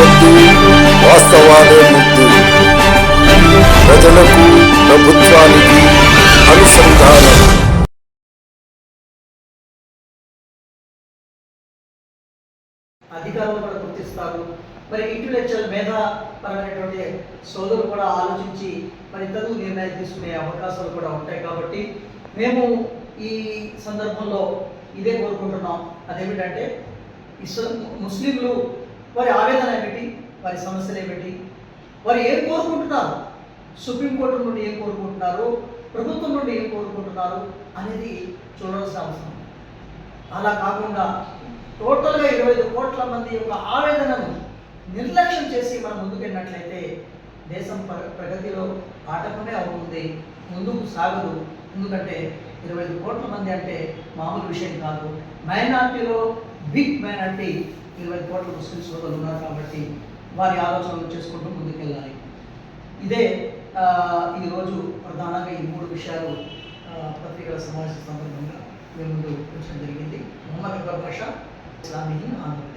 వద్దు వాస్తవాలే ముద్దు. ప్రజలకు ప్రభుత్వానికి అనుసంధానం. అధికారులు కూడా గుర్తిస్తారు. మరి ఇంటలెక్చువల్ మేధాపరమైనటువంటి సోదరులు కూడా ఆలోచించి మరి తగు నిర్ణయం తీసుకునే అవకాశాలు కూడా ఉంటాయి కాబట్టి మేము ఈ సందర్భంలో ఇదే కోరుకుంటున్నాం. అదేమిటంటే ఇస్లా ముస్లింలు వారి ఆవేదన ఏమిటి వారి సమస్యలు ఏమిటి వారు ఏం కోరుకుంటున్నారు? సుప్రీంకోర్టు నుండి ఏం కోరుకుంటున్నారు? ప్రభుత్వం నుండి ఏం కోరుకుంటున్నారు? అనేది చూడాల్సిన అవసరం అలా కాకుండా టోటల్గా ఇరవై ఐదు కోట్ల మంది యొక్క ఆవేదనను నిర్లక్ష్యం చేసి మనం ముందుకెళ్ళినట్లయితే దేశం ప్ర- ప్రగతిలో ఆటకుండా అవుతుంది ముందుకు సాగదు. ఎందుకంటే ఇరవై ఐదు కోట్ల మంది అంటే మామూలు విషయం కాదు. మైనార్టీలో బిగ్ మైనార్టీ ఇరవై కోట్ల ముస్లిం సోదరులు ఉన్నారు కాబట్టి వారి ఆలోచనలు చేసుకుంటూ ముందుకెళ్ళాలి. ఇదే ఈరోజు ప్రధానంగా ఈ మూడు విషయాలు పత్రికల సమావేశం సందర్భంగా మేము ముందు ఉంచడం జరిగింది. మొహమ్మద్ అక్బర్ భాష ఇస్లామీ ఆంధ్రప్రదేశ్.